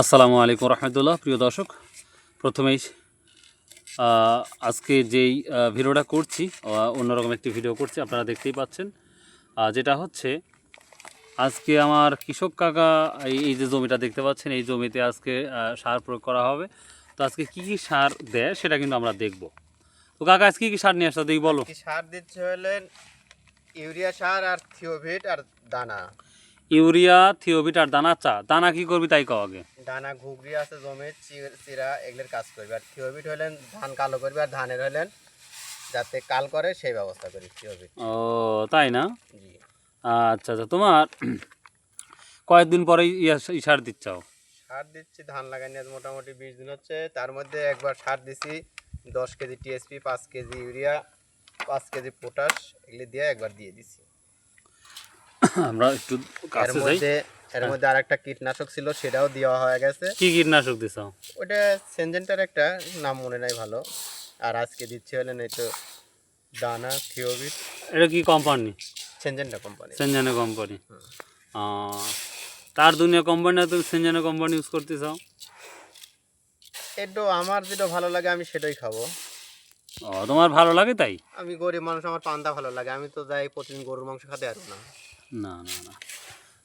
আসসালামু আলাইকুম রহমতুল্লাহ, প্রিয় দর্শক। প্রথমেই আজকে যেই ভিডিওটা করছি অন্যরকম একটি ভিডিও করছি, আপনারা দেখতেই পাচ্ছেন। যেটা হচ্ছে, আজকে আমার কৃষক কাকা, এই যে জমিটা দেখতে পাচ্ছেন, এই জমিতে আজকে সার প্রয়োগ করা হবে। তো আজকে কী কী সার দেয়, সেটা কিন্তু আমরা দেখব। তো কাকা, আজকে কী কী সার নিয়ে আসতে দেখি বলো। সার দিচ্ছে হলেন ইউরিয়া সার আর থিওভিট আর দানা। ইউরিয়া থিওবিট আর দানা চা। দানা কি করবি তাই কও আগে? দানা ঘুগরি আছে জমি চিরা এগুলোর কাজ করবে। আর থিওভিট হলেন ধান কালো করবে আর ধানের হলেন যাতে কাল করে সেই ব্যবস্থা করি থিওভিট ও তাই না? জি। আচ্ছা আচ্ছা তোমার কয়েকদিন পরে সার দিচ্ছাও? সার দিচ্ছি ধান লাগাই নিয়ে মোটামুটি বিশ দিন হচ্ছে। তার মধ্যে একবার সার দিছি দশ কেজি টিএসপি পাঁচ কেজি ইউরিয়া পাঁচ কেজি পটাশ এগুলি দিয়ে একবার দিয়ে দিছি। আমরা একটু কাছে যাই। এর মধ্যে আর একটা কীটনাশক ছিল সেটাও দেওয়া হয়ে গেছে। কি কীটনাশক দিছাও ওটা সেনজেন্টার একটা নাম মনে নাই ভালো। আর আজকে দিচ্ছে হলেন এই তো দানা থিওবিট। এটা কি company Syngenta company Syngenta company তার দুনিয়া কোম্পানি না তুমি সেনজানা কোম্পানি ইউজ করতে চাও একটু আমার যেটা ভালো লাগে আমি সেটাই খাব। ও তোমার ভালো লাগে তাই? আমি গরিব মানুষ আমার পান্তা ভালো লাগে। আমি তো যাই প্রতিদিন গরুর মাংস খেতে পারব না। না না না।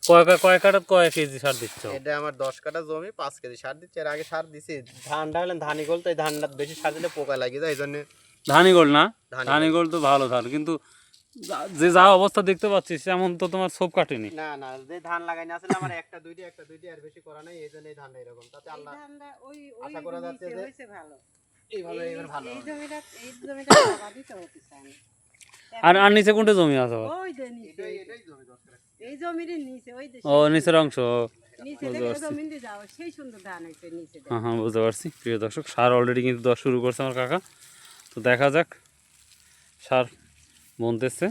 কয় কয় কাটা কয় কেজি সার দিচ্ছ? এটা আমার দশ কাঠা জমি পাঁচ কেজি সার দিচ্ছে। এর আগে সার দিছি। ধানটা হলেন ধানি গোল তো এই ধানটা বেশি সার দিলে পোকা লাগিয়ে যায় এই জন্য। ধানি গোল না? ধানি গোল। তো ভালো ধান কিন্তু যে যা অবস্থা দেখতে পাচ্ছিস তেমন তো তোমার সব কাটেনি। না না যে ধান লাগাইনি আসলে আমার একটা দুইটা একটা দুইটা আর বেশি করা নাই এই জন্য এই ধানটা এরকম। তাতে আল্লাহ ওই ওই আশা করা যাচ্ছে নিচে যে- হয়েছে ভালো। এইভাবে এবার ভালো এই জমিটা এই জমিটা আবাদই তো না। আর আর নিচে কোনটা জমি আছে ওই এটাই এটাই জমি এই জমির নিচে ওই যে ও নিচের অংশ। হ্যাঁ হ্যাঁ বুঝতে পারছি। প্রিয় দর্শক সার অলরেডি কিন্তু দেওয়া শুরু করছে আমার কাকা। তো দেখা যাক সার বনতেছে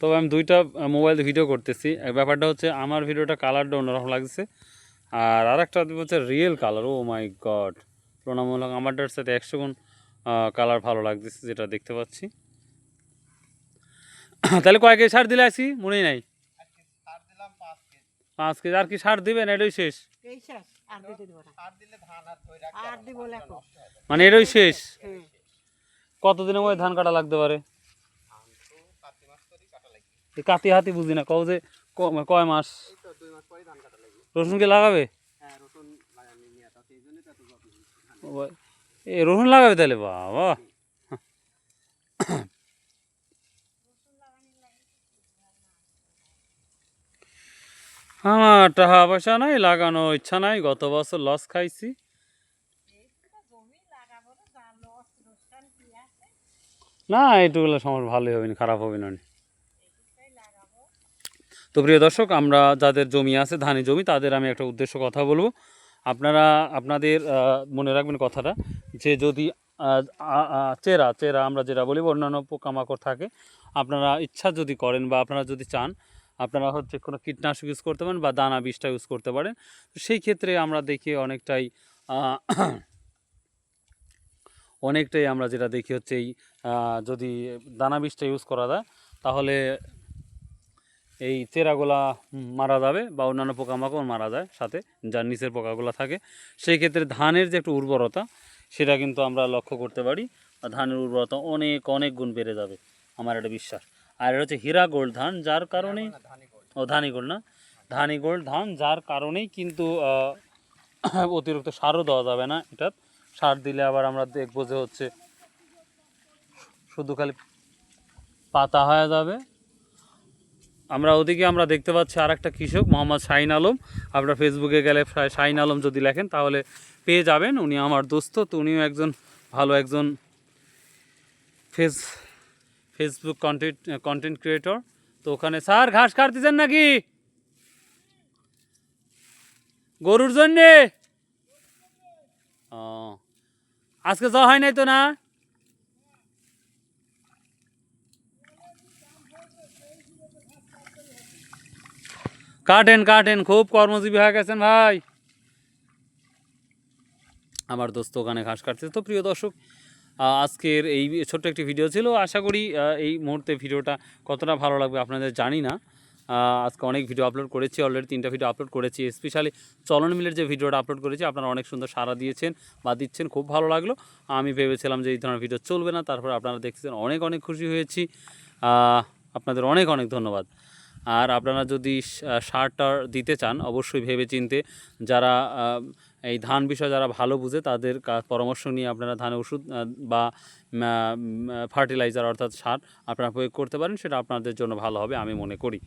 তবে আমি দুইটা মোবাইল ভিডিও করতেছি। এক ব্যাপারটা হচ্ছে আমার ভিডিওটা কালারটা অন্যরকম লাগছে। আর আরেকটা হচ্ছে real colour oh my God তুলনামূলক আমারটার সাথে একশো গুণ কালার ভালো লাগতেছে যেটা দেখতে পাচ্ছি। তাহলে কয়েক সার দিলে আসি? মনেই নাই। পাঁচ কেজি। আর কি সার দিবেন? এটাই শেষ। এই শেষ। আর দিতে দেবো না। সার দিলে ধান আর ধরে রাখতে আর দিব লেখো মানে এটাই শেষ? হ্যাঁ। কতদিনের মধ্যে ধান কাটা লাগতে পারে? কাতি হাতি বুঝি না। কও যে ক- কয় মাস? রসুন কি লাগাবে? হ্যাঁ এ রসুন লাগাবে তাহলে? বাবা। আমার টাকা পয়সা নাই লাগানো ইচ্ছা নাই, গত বছর লস খাইছি। না এটুকুলো সমস্যা ভালোই হবে না, খারাপ হবে না তো প্রিয় দর্শক, আমরা যাদের জমি আছে, ধানের জমি, তাদের আমি একটা উদ্দেশ্য কথা বলব। আপনারা, আপনাদের মনে রাখবেন কথাটা যে যদি চেরা চেরা আমরা যেটা বলি, অন্যান্য পোকামাকড় থাকে, আপনারা ইচ্ছা যদি করেন বা আপনারা যদি চান আপনারা হচ্ছে কোনো কীটনাশক ইউজ করতে পারেন বা দানা বিষটা ইউজ করতে পারেন। সেই ক্ষেত্রে আমরা দেখি অনেকটাই অনেকটাই আমরা যেটা দেখি হচ্ছে এই যদি দানা বিষটা ইউজ করা যায়, তাহলে এই চেরাগুলা মারা যাবে বা অন্যান্য পোকামাকড় মারা যায় সাথে, যার নিচের পোকাগুলো থাকে। সেই ক্ষেত্রে ধানের যে একটু উর্বরতা, সেটা কিন্তু আমরা লক্ষ্য করতে পারি। ধানের উর্বরতা অনেক অনেক গুণ বেড়ে যাবে, আমার একটা বিশ্বাস। আর এটা হচ্ছে হীরা গোল্ড ধান যার গোল। ও ধানি গোল্ড না? ধানি গোল্ড ধান যার কারণেই কিন্তু অতিরিক্ত সারও দেওয়া যাবে না। এটা সার দিলে আবার আমরা দেখব যে হচ্ছে শুধু খালি পাতা হয়ে যাবে। আমরা ওদিকে আমরা দেখতে পাচ্ছি আর একটা কৃষক মোহাম্মদ শাহিন আলম। আপনার ফেসবুকে গেলে শাহিন আলম যদি লেখেন তাহলে পেয়ে যাবেন। উনি আমার দোস্ত তো উনিও একজন ভালো একজন face Facebook content content creator তো ওখানে, স্যার, ঘাস কাটতেছেন নাকি? গরুর জন্যে। ও, আজকে যাওয়া হয় নাই তো না? কাটেন কাটেন, খুব কর্মজীবী হয়ে গেছেন ভাই। আমার দোস্ত ওখানে ঘাস কাটছে তো প্রিয় দর্শক আজকের এই ছোট্ট একটি ভিডিও ছিল। আশা করি এই মুহূর্তে ভিডিওটা কতটা ভালো লাগবে আপনাদের জানি না। আজকে অনেক ভিডিও আপলোড করেছি অলরেডি তিনটা ভিডিও আপলোড করেছি। স্পেশালি চলন মিলের যে ভিডিওটা আপলোড করেছি, আপনারা অনেক সুন্দর সারা দিয়েছেন বা দিচ্ছেন, খুব ভালো লাগল। আমি ভেবেছিলাম যে এই ধরনের ভিডিও চলবে না, তারপর আপনারা দেখছেন অনেক অনেক খুশি হয়েছি। আপনাদের অনেক অনেক ধন্যবাদ। আর আপনারা যদি সারটা দিতে চান, অবশ্যই ভেবে চিনতে যারা এই ধান বিষয়ে যারা ভালো বুঝে তাদের পরামর্শ নিয়ে আপনারা ধানে ওষুধ বা ফার্টিলাইজার অর্থাৎ সার আপনারা প্রয়োগ করতে পারেন সেটা আপনাদের জন্য ভালো হবে আমি মনে করি।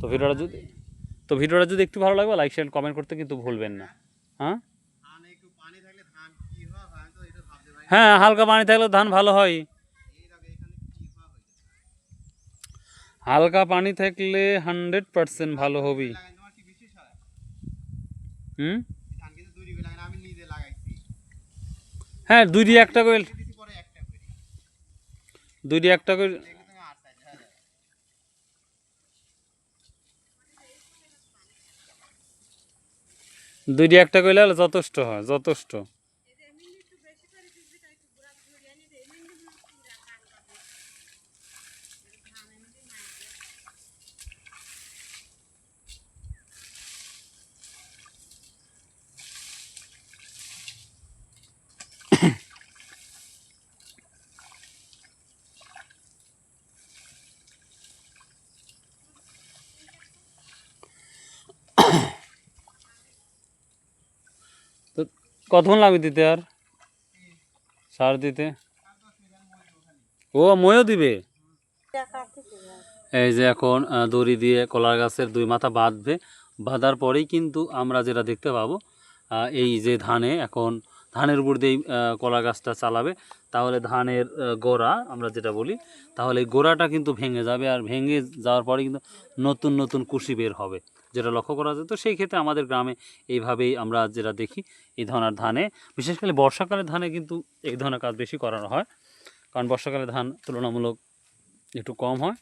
তো ভিডিওটা যদি তো ভিডিওটা যদি একটু ভালো লাগবে লাইক শেয়ার কমেন্ট করতে কিন্তু ভুলবেন না। হ্যাঁ? হয়? হালকা পানি থাকলে ধান ভালো হয়। হালকা পানি থাকলে হান্ড্রেড পার্সেন্ট ভালো হবেই লাগাই তোমার কি বেশি সারা হুম? লাগাইছি। হ্যাঁ দুইটি একটা করে দুই দিয়ে একটা করে। দুইটি একটা করে হ্যাঁ। দুইটি একটা করলে হলে যথেষ্ট হয় যথেষ্ট। কতক্ষণ লাগবে দিতে আর? সার দিতে? ও, ময়ও দিবে? এই যে এখন দড়ি দিয়ে কলা গাছের দুই মাথা বাঁধবে। বাঁধার পরেই কিন্তু আমরা যেটা দেখতে পাবো এই যে ধানে এখন, ধানের উপর দিয়েই কলা গাছটা চালাবে। তাহলে ধানের গোড়া, আমরা যেটা বলি, তাহলে গোড়াটা কিন্তু ভেঙে যাবে। আর ভেঙে যাওয়ার পরে কিন্তু নতুন নতুন কুশি বের হবে। যেটা লক্ষ্য করা যায় তো সেই ক্ষেত্রে আমাদের গ্রামে এইভাবেই আমরা যেটা দেখি এই ধরনের ধানে বিশেষ করে বর্ষাকালে ধানে কিন্তু এই ধরনের কাজ বেশি করানো হয়। কারণ বর্ষাকালে ধান তুলনামূলক একটু কম হয়।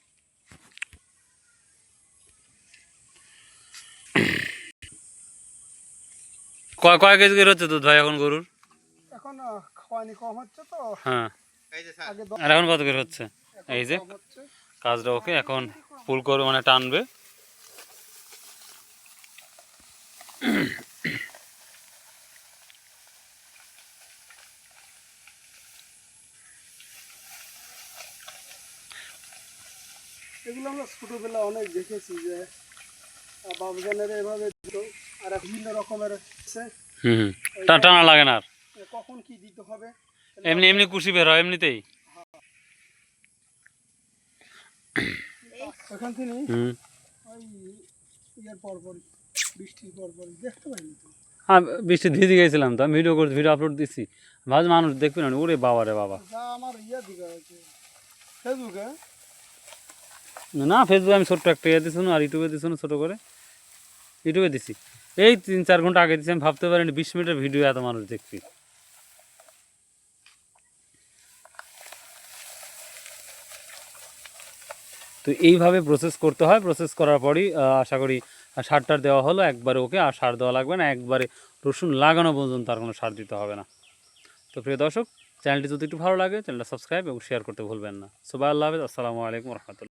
কয় কয় কেজি করে হচ্ছে দুধ ভাই এখন গরুর? এখন খাওয়ানি কম হচ্ছে তো। হ্যাঁ। এই যে স্যার। আগে দশ আর এখন কত করে হচ্ছে? এই যে কাজটা ওকে এখন ফুল করে মানে টানবে। এগুলো আমরা ছোটোবেলা অনেক দেখেছি যে আহ, এভাবে দিত আর বিভিন্ন রকমের হুম টানা লাগে না কখন কি দিতে হবে? এমনি এমনি কুশি বের হয় এমনিতেই। ওখান থেকে ওই ইয়ের পর পরই। বৃষ্টির পর পরই দেখতে পাইনি তো। হ্যাঁ বৃষ্টি ভিজে গেছিলাম তো আমি ভিডিও করছি ভিডিও আপলোড দিচ্ছি ভাজ মানুষ দেখবে না ওরে বাবা রে বাবা। আমার ইয়ে দিকে আছে। ফেসবুকে না ফেসবুকে আমি ছোট্ট একটা ইয়ে দিছি আর ইউটিউবে দিছি ছোটো করে। ইউটিউবে দিছি। এই তিন চার ঘণ্টা আগে দিছি আমি ভাবতে পারিনি বিশ মিনিটের ভিডিও এত মানুষ দেখছি তো এইভাবে প্রসেস করতে হয় প্রসেস করার পরই আশা করি সার টার দেওয়া হলো, একবারে ওকে, আর সার দেওয়া লাগবে না, একবারে রসুন লাগানো পর্যন্ত তার কোনো সার দিতে হবে না। তো প্রিয় দর্শক, চ্যানেলটি যদি একটু ভালো লাগে, চ্যানেলটা সাবস্ক্রাইব এবং শেয়ার করতে ভুলবেন না। সুবাই আল্লাহ হাফেজ, আসসালামু আলাইকুম রহমতুল্লাহ।